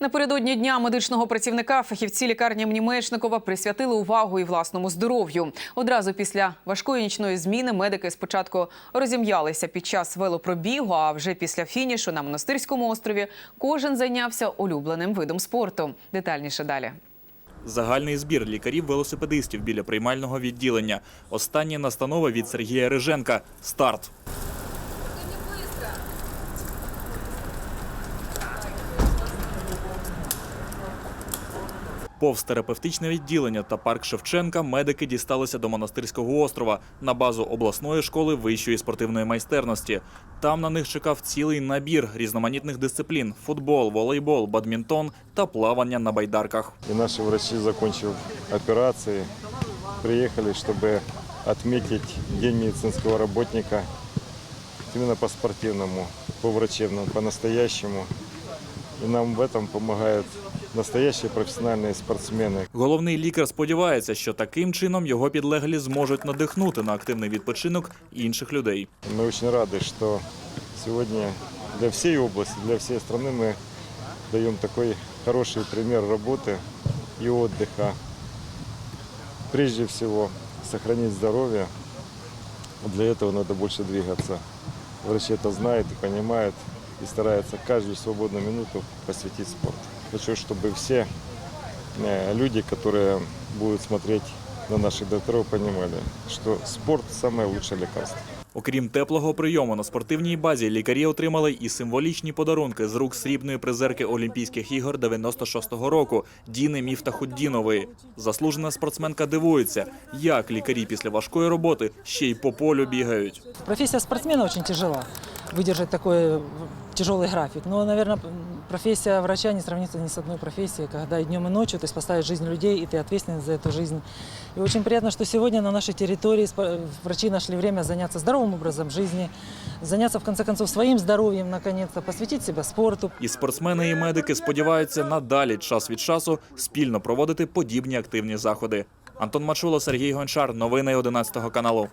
Напередодні дня медичного працівника фахівці лікарні імені присвятили увагу і власному здоров'ю. Одразу після важкої нічної зміни медики спочатку розім'ялися під час велопробігу, а вже після фінішу на монастирському острові кожен зайнявся улюбленим видом спорту. Детальніше далі. Загальний збір лікарів-велосипедистів біля приймального відділення. Останні настанови від Сергія Риженка. Старт. Повз терапевтичне відділення та парк Шевченка медики дісталися до монастирського острова на базу обласної школи вищої спортивної майстерності. Там на них чекав цілий набір різноманітних дисциплін: футбол, волейбол, бадмінтон та плавання на байдарках. И наши врачи, закончив операции, приехали, чтобы отметить День медицинского работника именно по-спортивному, по-врачебному, по-настоящему. И нам в этом помогают настоящие профессиональные спортсмены. Головний лікар сподівається, що таким чином його підлеглі зможуть надихнути на активний відпочинок інших людей. Мы очень рады, что сегодня для всей области, для всей страны мы даем такой хороший пример работы и отдыха. Прежде всего, сохранить здоровье. Для этого надо больше двигаться. Врачи это знают и понимают и стараются каждую свободную минуту посвятить спорту. Хочу, чтобы все э, люди, которые будут смотреть на наших докторов, понимали, что спорт – самое лучшее лекарство. Окрім теплого прийому на спортивній базі, лікарі отримали і символічні подарунки з рук срібної призерки Олімпійських ігор 96-го року Діни Міфтахуддінової. Заслужена спортсменка дивується, як лікарі після важкої роботи ще й по полю бігають. Профессия спортсмена очень тяжела, выдержать такой э, тяжелый график. Но, наверное, профессия врача не сравнится ни с одной профессией, когда и днем, и ночью ты спасаешь жизнь людей, и ты ответственен за эту жизнь. И очень приятно, что сегодня на нашей территории спо- врачи нашли время заняться здоровым образом жизни, заняться, в конце концов, своим здоровьем, наконец-то, посвятить себя спорту. І спортсмени і медики сподіваються надалі час від часу спільно проводити подібні активні заходи. Антон Мачуло, Сергій Гончар. Новини 11 каналу.